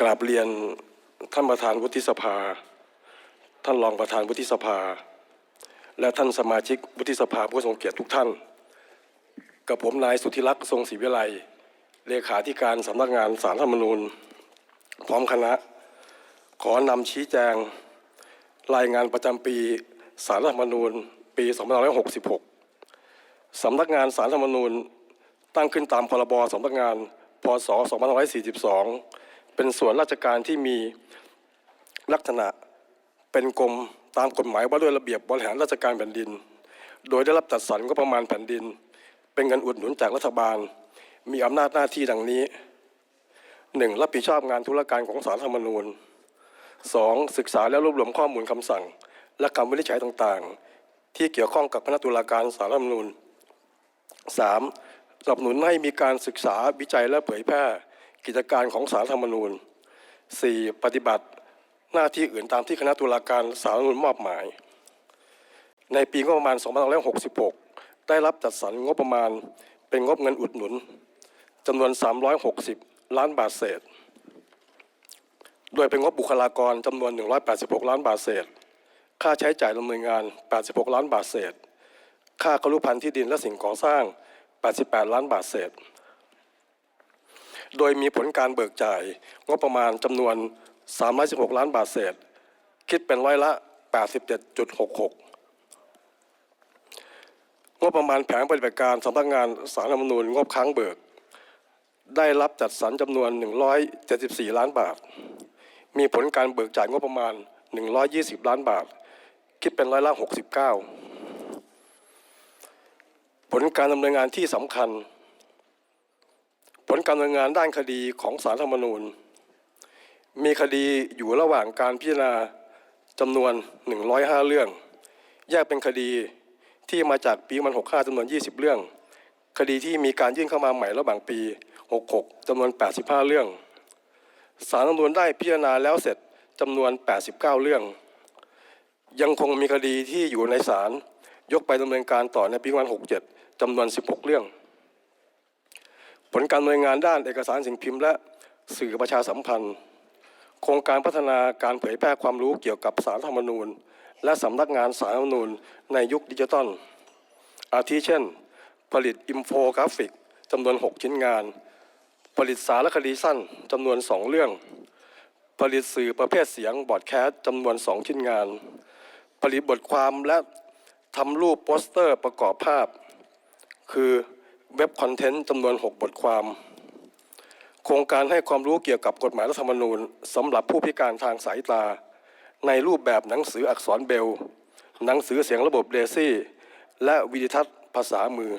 กราบเรียนท่านประธานวุฒิสภา ท่านรองประธานวุฒิสภา และท่านสมาชิกวุฒิสภาผู้ทรงเกียรติทุกท่าน กับผมนายสุธิรักษ์ทรงศรีวิไลเลขาธิการสำนักงานสารธรรมนูญ พร้อมคณะ ขอนำชี้แจง รายงานประจำปีสารรัฐธรรมนูญปี 2566 สำนักงานสารธรรมนูญตั้งขึ้นตามพรบสำนักงานพศ2542 เป็นส่วนราชการที่มีลักษณะเป็นกรมตามกฎหมายว่าด้วยระเบียบบริหารราชการแผ่นดิน โดยได้รับจัดสรรก็ประมาณแผ่นดิน เป็นเงินอุดหนุนจากรัฐบาล มีอำนาจหน้าที่ดังนี้ 1. รับผิดชอบงานธุรการของสารรัฐธรรมนูญ 2. ศึกษาและรวบรวมข้อมูลคำสั่ง และคำวินิจฉัยต่างๆ ที่เกี่ยวข้องกับคณะตุลาการสารรัฐธรรมนูญ 3. สนับสนุนให้มีการศึกษาวิจัยและเผยแพร่ กิจการของสารธรรมนูญ 4. ปฏิบัติหน้าที่อื่นตามที่คณะตุลาการสารรัฐมนูญมอบหมาย ในปีงบประมาณ 2566 ได้รับจัดสรรงบประมาณเป็นงบเงินอุดหนุนจำนวน 360 ล้านบาทเศษ โดยเป็นงบบุคลากรจำนวน 186 ล้านบาทเศษ ค่าใช้จ่ายดำเนินงาน 86 ล้านบาทเศษ ค่ากรุพันธ์ที่ดินและสิ่งก่อสร้าง 88 ล้านบาทเศษ โดยมีผลการเบิกจ่าย งบประมาณจำนวน 316 ล้านบาทเศษ คิดเป็นร้อยละ 87.66 งบประมาณแผนปฏิบัติการสำนักงานสารรัฐมนูญงบค้างเบิก ได้รับจัดสรรจำนวน 174 ล้านบาท มีผลการเบิกจ่ายงบประมาณ 120 ล้านบาท คิดเป็นร้อยละ 69 ผลการดำเนินงานที่สำคัญ ผลการดำเนินงานด้านคดีของสารธรรมนูญ มีคดีอยู่ระหว่างการพิจารณาจำนวน 105 เรื่อง แยกเป็นคดีที่มาจากปีมัน65จำนวน 20 เรื่อง คดีที่มีการยื่นเข้ามาใหม่ระหว่างปี 66จำนวน 85 เรื่อง สารธรรมนูญได้พิจารณาแล้วเสร็จจำนวน 89 เรื่อง ยังคงมีคดีที่อยู่ในศาลยกไปดำเนินการต่อในปีวัน67จำนวน 16 เรื่อง ลการดำเนินงานด้านเอกสารสิ่งพิมพ์ และสื่อประชาสัมพันธ์ โครงการพัฒนาการเผยแพร่ความรู้เกี่ยวกับสารธรรมนูญ และสำนักงานสารธรรมนูญในยุคดิจิทัลอาทิเช่น ผลิตอินโฟกราฟิกจำนวน 6 ชิ้นงาน ผลิตสารคดีสั้นจำนวน 2 เรื่อง ผลิตสื่อประเภทเสียงบอดแคสต์จำนวน 2 ชิ้นงาน ผลิตบทความและทำรูปโปสเตอร์ประกอบภาพ คือ เว็บคอนเทนต์จำนวน 6 บทความ โครงการให้ความรู้เกี่ยวกับกฎหมายรัฐธรรมนูญสำหรับผู้พิการทางสายตา ในรูปแบบหนังสืออักษรเบล หนังสือเสียงระบบเดซี่ และวิดิทัศน์ภาษามือ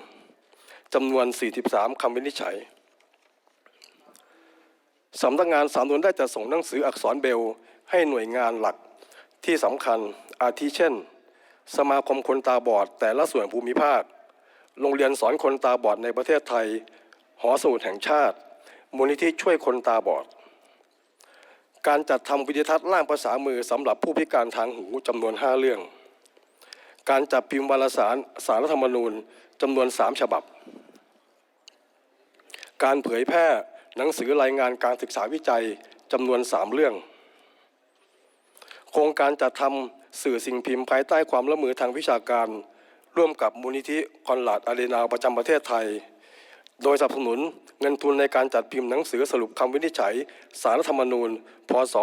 จำนวน 43 คำวินิจฉัยสำนักงานสารนวนได้จะส่งหนังสืออักษรเบล ให้หน่วยงานหลักที่สำคัญอาทิเช่น สมาคมคนตาบอดแต่ละส่วนภูมิภาค โรงเรียนสอนคนตาบอดในประเทศไทย หอสมุดแห่งชาติ มูลนิธิช่วยคนตาบอด การจัดทำวิดิทัศน์ร่างภาษามือสำหรับผู้พิการทางหูจำนวน 5 เรื่อง การจัดพิมพ์วารสารสารรัฐธรรมนูญจำนวน 3 ฉบับ การเผยแพร่หนังสือรายงานการศึกษาวิจัยจำนวน 3 เรื่อง โครงการจัดทำสื่อสิ่งพิมพ์ภายใต้ความร่วมมือทางวิชาการ ร่วมกับมูลนิธิคอนราดอารีนาประจำประเทศไทย โดยสนับสนุนเงินทุนในการจัดพิมพ์หนังสือสรุปคำวินิจฉัย สารรัฐธรรมนูญ พศ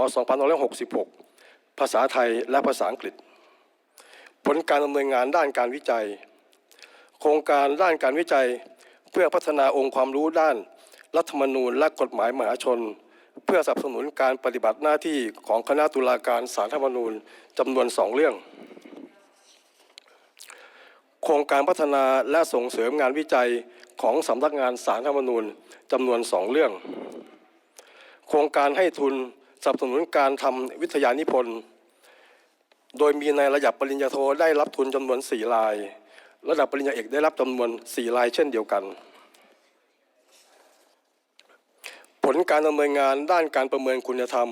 2566 ภาษาไทยและภาษาอังกฤษ ผลการดำเนินงานด้านการวิจัย โครงการด้านการวิจัย เพื่อพัฒนาองค์ความรู้ด้าน รัฐธรรมนูญและกฎหมายมหาชน เพื่อสนับสนุนการปฏิบัติหน้าที่ของคณะตุลาการสารรัฐธรรมนูญจำนวนสองเรื่อง โครงการพัฒนาและส่งเสริมงานวิจัยของสำนักงานสารธรรมนูญจำนวนสองเรื่อง โครงการให้ทุนสนับสนุนการทำวิทยานิพนธ์ โดยมีในระดับปริญญาโทได้รับทุนจำนวนสี่ราย ระดับปริญญาเอกได้รับจำนวนสี่รายเช่นเดียวกัน ผลการดำเนินงานด้านการประเมินคุณธรรม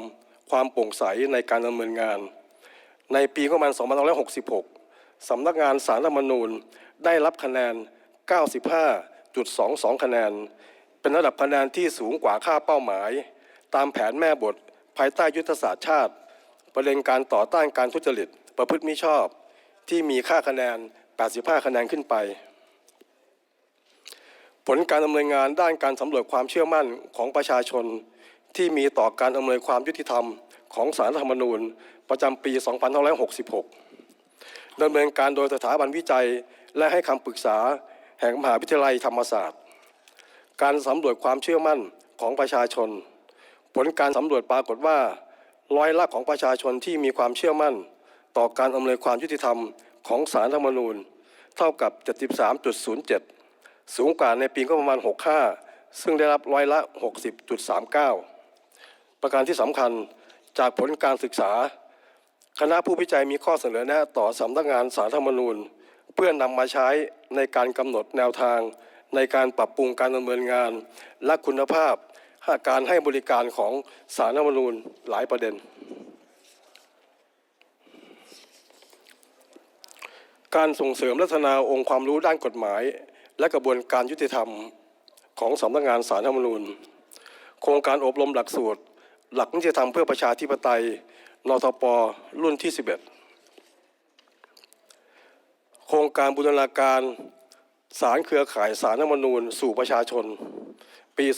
ความโปร่งใสในการดำเนินงาน ในปีประมาณ2566 สำนักงานสารรัฐธรรมนูญได้รับคะแนน 95.22 คะแนน เป็นระดับคะแนนที่สูงกว่าค่าเป้าหมาย ตามแผนแม่บทภายใต้ยุทธศาสตร์ชาติ ประเด็นการต่อต้านการทุจริต ประพฤติมิชอบ ที่มีค่าคะแนน 85 คะแนนขึ้นไป ผลการดำเนินงานด้านการสำรวจความเชื่อมั่นของประชาชน ที่มีต่อการอำนวยความยุติธรรมของสารรัฐธรรมนูญประจำปี 2566 ดำเนินการโดยสถาบันวิจัย และให้คำปรึกษาแห่งมหาวิทยาลัยธรรมศาสตร์ การสำรวจความเชื่อมั่นของประชาชน ผลการสำรวจปรากฏว่าร้อยละของประชาชนที่มีความเชื่อมั่น ต่อการอำนวยความยุติธรรมของสารธรรมนูญ เท่ากับ 73.07 สูงกว่าในปีงบประมาณ 65 ซึ่งได้รับร้อยละ 60.39 ประการที่สำคัญจากผลการศึกษา คณะผู้วิจัยมีข้อเสนอแนะต่อสำนักงานสารธรรมนูญ เพื่อนำมาใช้ในการกำหนดแนวทาง ในการปรับปรุงการดำเนินงาน และคุณภาพการให้บริการของสารธรรมนูญหลายประเด็น การส่งเสริมลัฒนาองค์ความรู้ด้านกฎหมาย และกระบวนการยุติธรรมของสำนักงานสารธรรมนูญ โครงการอบรมหลักสูตร หลักนิติธรรมเพื่อประชาธิปไตย นทปรุ่นที่ 11 โครงการบูรณาการสารเครือข่ายสารรัฐธรรมนูญสู่ประชาชน ปี2566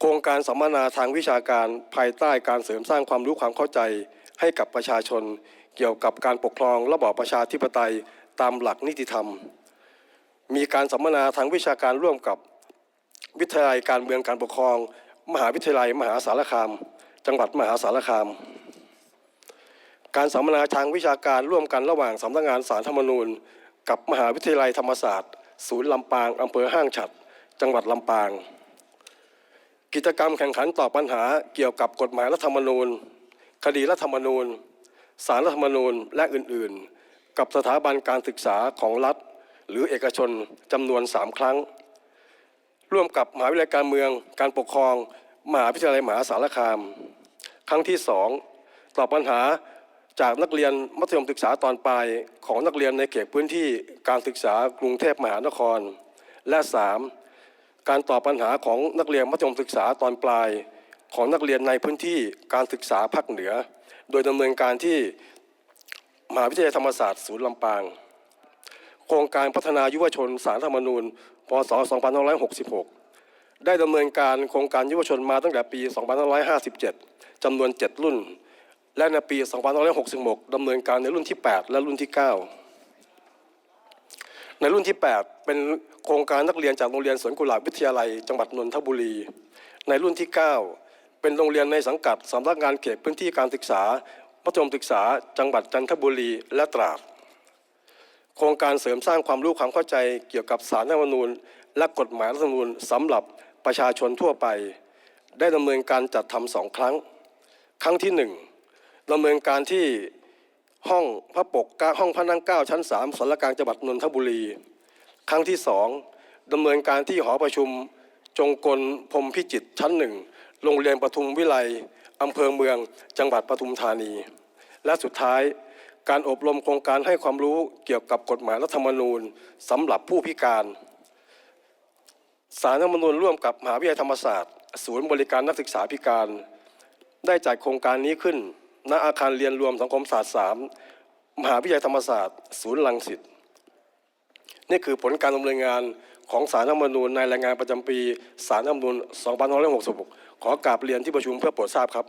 โครงการสัมมนาทางวิชาการภายใต้การเสริมสร้างความรู้ความเข้าใจให้กับประชาชน เกี่ยวกับการปกครองระบอบประชาธิปไตยตามหลักนิติธรรม มีการสัมมนาทางวิชาการร่วมกับวิทยาลัยการเมืองการปกครอง มหาวิทยาลัย มหาสารคาม จังหวัดมหาสารคาม การสัมมนาทางวิชาการร่วมกันระหว่างสำนักงานสารธรรมนูญ กับมหาวิทยาลัยธรรมศาสตร์ ศูนย์ลำปางอำเภอห้างฉัด จังหวัดลำปาง กิจกรรมแข่งขันตอบปัญหาเกี่ยวกับกฎหมายรัฐธรรมนูญ คดีรัฐธรรมนูญ สารรัฐธรรมนูญและอื่น ๆ กับสถาบันการศึกษาของรัฐ หรือเอกชนจำนวน3ครั้ง ร่วมกับมหาวิทยาลัยการเมืองการปกครอง มหาวิทยาลัยมหาสารคาม ครั้งที่สองตอบปัญหาจากนักเรียนมัธยมศึกษาตอนปลายของนักเรียนในเขตพื้นที่การศึกษากรุงเทพมหานคร และสามการตอบปัญหาของนักเรียนมัธยมศึกษาตอนปลาย ของนักเรียนในพื้นที่การศึกษาภาคเหนือ โดยดำเนินการที่มหาวิทยาลัยธรรมศาสตร์ศูนย์ลำปาง ครงการพัฒนายุวชนสารธรรมนูญพศ 2566 ได้ดำเนินการโครงการยุวชนมาตั้งแต่ปี 2557 จำนวน 7 รุ่น และในปี 2566 ดำเนินการในรุ่นที่ 8 และรุ่นที่ 9 ในรุ่นที่ 8 เป็นโครงการนักเรียนจากโรงเรียนสวนกุหลาบวิทยาลัยจังหวัดนนทบุรี ในรุ่นที่ 9 เป็นโรงเรียนในสังกัดสำนักงานเขตพื้นที่การศึกษามัธยมศึกษา จังหวัดจันทบุรีและตราด โครงการเสริมสร้างความรู้ความเข้าใจเกี่ยวกับสารรัฐธรรมนูญ และกฎหมายรัฐธรรมนูญสำหรับประชาชนทั่วไป ได้ดำเนินการจัดทำสองครั้ง ครั้งที่หนึ่งดำเนินการที่ห้องพระปกห้องพระนั่งเก้าชั้นสามสารกลางจังหวัดนนทบุรี ครั้งที่สองดำเนินการที่หอประชุมจงกลพรมพิจิตชั้นหนึ่งโรงเรียนปทุมวิไลอำเภอเมืองจังหวัดปทุมธานี และสุดท้าย การอบรมโครงการให้ความรู้เกี่ยวกับกฎหมายรัฐธรรมนูญสำหรับผู้พิการ สารรัฐธรรมนูญร่วมกับมหาวิทยาลัยธรรมศาสตร์ ศูนย์บริการนักศึกษาพิการ ได้จัดโครงการนี้ขึ้น ณอาคารเรียนรวมสังคมศาสตร์ 3 มหาวิทยาลัยธรรมศาสตร์ ศูนย์ลังสิตนี่คือผลการดำเนินงานของสารรัฐธรรมนูญในรายงานประจำปีสารรัฐธรรมนูญ2566 ขอกราบเรียนที่ประชุมเพื่อโปรดทราบครับ